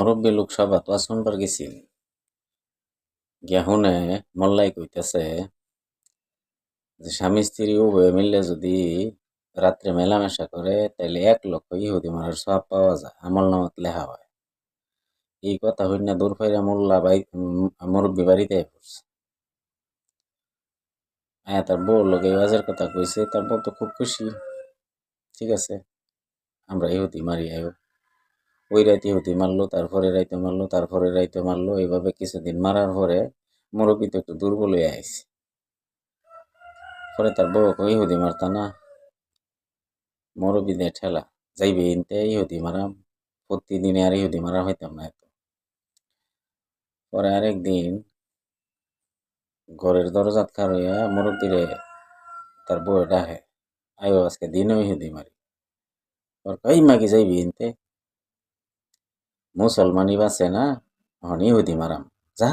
মুরব্বী লোকসভা তো শুনবার গেছিল। গিয়া শুনে মল্লাই কইতাছে যে, স্বামী স্ত্রী উভয়ে মিললে যদি রাত্রে মেলামেশা করে, তাইলে এক লক্ষ ইহুদি মারার সব পাওয়া যায়। আমল নামাত লেখা হয়। এই কথা হইন দূর ফাইরা মোল্লা বাই মুরব্বী বাড়িতে পড়ছে হ্যাঁ তার বউ লোক এই বাজের কথা কইছে তার বউ তো খুব খুশি। ঠিক আছে, আমরা ইহুদি মারি আয়ো ওই রাইতে ইহুদি মারলো, তারপরে রাইতে মারলো, তারপরে রাইতে মারলো, এইভাবে কিছুদিন মারার পরে মুরব্বী তো একটু দুর্বল হয়ে আইছে। পরে তার বউ কই ইহুদি মারতা না। মুরব্বী দিয়ে, ঠেলা, যাইবে ইনতে ইহুদি মারাম, প্রতিদিনে আর ইহুদি মারা হইতাম না এত। পরে আরেকদিন ঘরের দরজাত খার হইয়া মুরব্বীরে তার বউ ডাহে আয়ো, আজকে দিনও ইহুদি মারি। ওর কই মাগি যাইবি ইনতে মুসলমানি বাসে না এখন ইহুদি মারাম যা।